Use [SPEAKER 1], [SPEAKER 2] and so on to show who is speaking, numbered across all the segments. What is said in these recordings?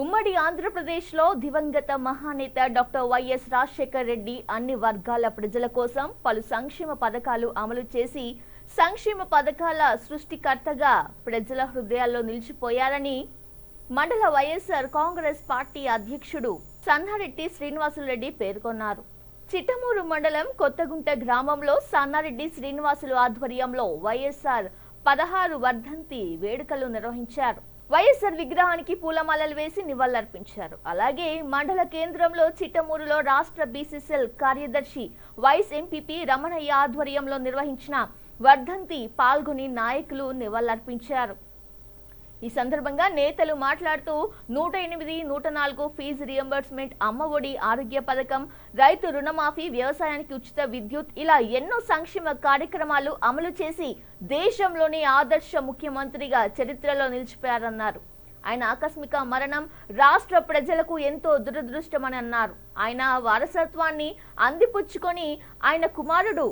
[SPEAKER 1] ఉమ్మడి ఆంధ్రప్రదేశ్లో దివంగత మహానేత డాక్టర్ వైఎస్ రాజశేఖర్ రెడ్డి అన్ని వర్గాల ప్రజల కోసం పలు సంక్షేమ పథకాలు అమలు చేసి సంక్షేమ పథకాల సృష్టికర్తగా ప్రజల హృదయాల్లో నిలిచిపోయారని మండల వైఎస్ఆర్ కాంగ్రెస్ పార్టీ అధ్యక్షుడు సన్నారెడ్డి శ్రీనివాసులరెడ్డి పేర్కొన్నారు. చిట్టమూరు మండలం కొత్తగుంట గ్రామంలో సన్నారెడ్డి శ్రీనివాసులు ఆధ్వర్యంలో వైఎస్ఆర్ పదహారు వర్ధంతి వేడుకలు నిర్వహించారు. వైఎస్ఆర్ విగ్రహానికి పూలమాలలు వేసి నివాళులర్పించారు. అలాగే మండల కేంద్రంలో చిట్టమూరులో రాష్ట్ర బీసీసీఎల్ కార్యదర్శి వైస్ ఎంపీపీ రమణయ్య ఆధ్వర్యంలో నిర్వహించిన వర్ధంతి పాల్గొని నాయకులు నివాళులర్పించారు. ఈ సందర్భంగా నేతలు మాట్లాడుతూ నూట ఎనిమిది నూట నాలుగు ఫీజు రియంబర్స్మెంట్ అమ్మఒడి ఆరోగ్య పథకం రైతు రుణమాఫీ వ్యవసాయానికి ఉచిత విద్యుత్ ఇలా ఎన్నో సంక్షేమ కార్యక్రమాలు అమలు చేసి దేశంలోని ఆదర్శ ముఖ్యమంత్రిగా చరిత్రలో నిలిచిపోయారన్నారు. ఆయన ఆకస్మిక మరణం రాష్ట్ర ప్రజలకు ఎంతో దురదృష్టమని అన్నారు. ఆయన వారసత్వాన్ని అందిపుచ్చుకొని ఆయన కుమారుడు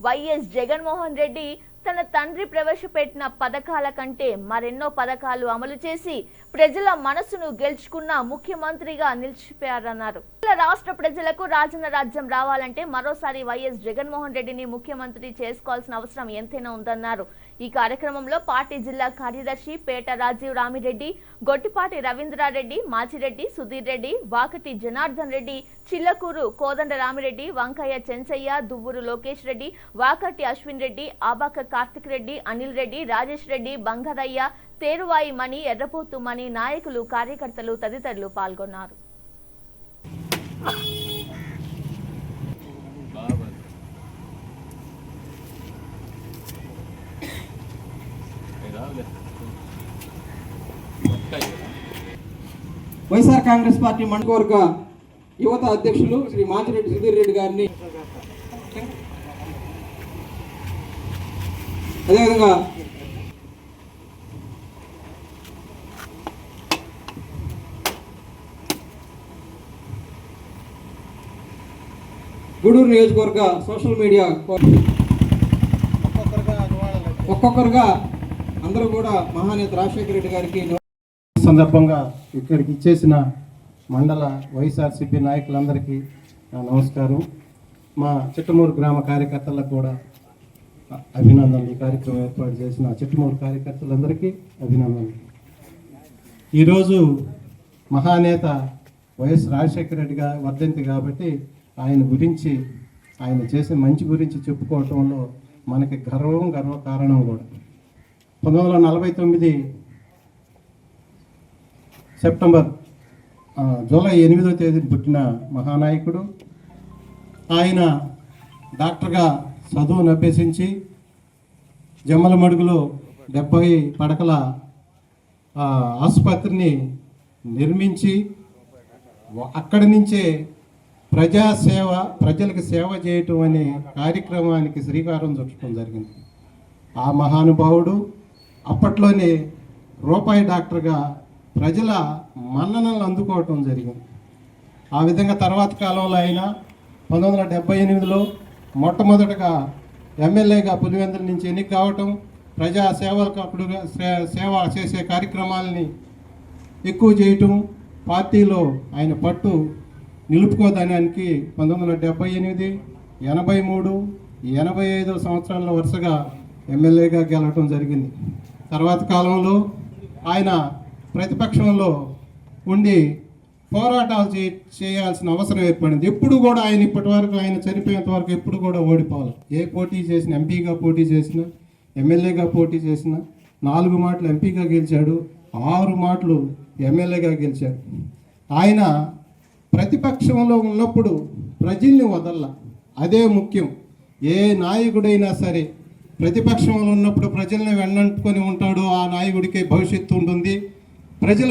[SPEAKER 1] వైఎస్ జగన్మోహన్ రెడ్డి తన తండ్రి ప్రవేశపెట్టిన పథకాల కంటే మరెన్నో పథకాలు అమలు చేసి ప్రజల మనసును గెలుచుకున్న ముఖ్యమంత్రిగా నిలిచిపోయారన్నారు. రాష్ట్ర ప్రజలకు రాజన్న రాజ్యం రావాలంటే మరోసారి వైఎస్ జగన్మోహన్ రెడ్డిని ముఖ్యమంత్రి చేసుకోవాల్సిన అవసరం ఎంతైనా ఉందన్నారు. ఈ కార్యక్రమంలో పార్టీ జిల్లా కార్యదర్శి పేట రాజీవ్ రామిరెడ్డి గొట్టిపాటి రవీంద్రారెడ్డి మాచిరెడ్డి సుధీర్ రెడ్డి వాకటి జనార్దన్ రెడ్డి చిల్లకూరు కోదండ రామిరెడ్డి వంకయ్య చెంచయ్య దువ్వూరు లోకేష్ రెడ్డి వాకటి అశ్విన్ రెడ్డి ఆబాక కార్తిక్ రెడ్డి అనిల్ రెడ్డి రాజేష్ రెడ్డి బంగారయ్య తేరువాయి మణి ఎర్రపోతు మణి నాయకులు కార్యకర్తలు తదితరులు పాల్గొన్నారు.
[SPEAKER 2] వైఎస్ఆర్ కాంగ్రెస్ పార్టీ మండవర్గ యువత అధ్యక్షులు శ్రీ మాచిరెడ్డి సుధీర్ రెడ్డి గారిని అదేవిధంగా గూడూరు నియోజకవర్గ సోషల్ మీడియా ఒక్కొక్కరుగా అందరూ కూడా మహానేత రాజశేఖర రెడ్డి గారికి
[SPEAKER 3] సందర్భంగా ఇక్కడికి ఇచ్చేసిన మండల వైఎస్ఆర్సీపీ నాయకులందరికీ నా నమస్కారం. మా చిట్టమూరు గ్రామ కార్యకర్తలకు కూడా అభినందనలు. ఈ కార్యక్రమం ఏర్పాటు చేసిన చిట్టమూరు కార్యకర్తలందరికీ అభినందనలు. ఈరోజు మహానేత వైఎస్ రాజశేఖర రెడ్డి గారి వర్ధంతి కాబట్టి ఆయన గురించి ఆయన చేసిన మంచి గురించి చెప్పుకోవటంలో మనకి గర్వం గర్వ కారణం కూడా. పంతొమ్మిది వందల నలభై తొమ్మిది సెప్టెంబర్ జూలై ఎనిమిదో తేదీన పుట్టిన మహానాయకుడు. ఆయన డాక్టర్గా చదువును అభ్యసించి జమ్మల మడుగులో డెబ్బై పడకల ఆసుపత్రిని నిర్మించి అక్కడి నుంచే ప్రజాసేవ ప్రజలకు సేవ చేయటం అనే కార్యక్రమానికి శ్రీకారం చుట్టడం జరిగింది. ఆ మహానుభావుడు అప్పట్లోనే రూపాయి డాక్టర్గా ప్రజల మన్ననలు అందుకోవటం జరిగింది. ఆ విధంగా తర్వాత కాలంలో ఆయన పంతొమ్మిది వందల డెబ్బై ఎనిమిదిలో మొట్టమొదటగా ఎమ్మెల్యేగా పులివెందుల నుంచి ఎన్నిక కావటం ప్రజా సేవకుడుగా సే- సేవ చేసే కార్యక్రమాలని ఎక్కువ చేయటం పార్టీలో ఆయన పట్టు నిలుపుకోదానికి పంతొమ్మిది వందల డెబ్బై ఎనిమిది ఎనభై మూడు ఎనభై ఐదో సంవత్సరాల వరుసగా ఎమ్మెల్యేగా గెలవటం జరిగింది. తర్వాత కాలంలో ఆయన ప్రతిపక్షంలో ఉండి పోరాటాలు చే చేయాల్సిన అవసరం ఏర్పడింది. ఎప్పుడు కూడా ఆయన ఇప్పటి వరకు ఆయన చనిపోయేంత వరకు ఎప్పుడు కూడా ఓడిపోవాలి. ఏ పోటీ చేసిన ఎంపీగా పోటీ చేసినా ఎమ్మెల్యేగా పోటీ చేసినా నాలుగు మాటలు ఎంపీగా గెలిచాడు ఆరు మాటలు ఎమ్మెల్యేగా గెలిచాడు. ఆయన ప్రతిపక్షంలో ఉన్నప్పుడు ప్రజల్ని వదల్ల. అదే ముఖ్యం. ఏ నాయకుడైనా సరే ప్రతిపక్షంలో ఉన్నప్పుడు ప్రజల్ని వెన్నంటుకొని ఉంటాడు ఆ నాయకుడికి భవిష్యత్తు ఉంటుంది. ప్రజల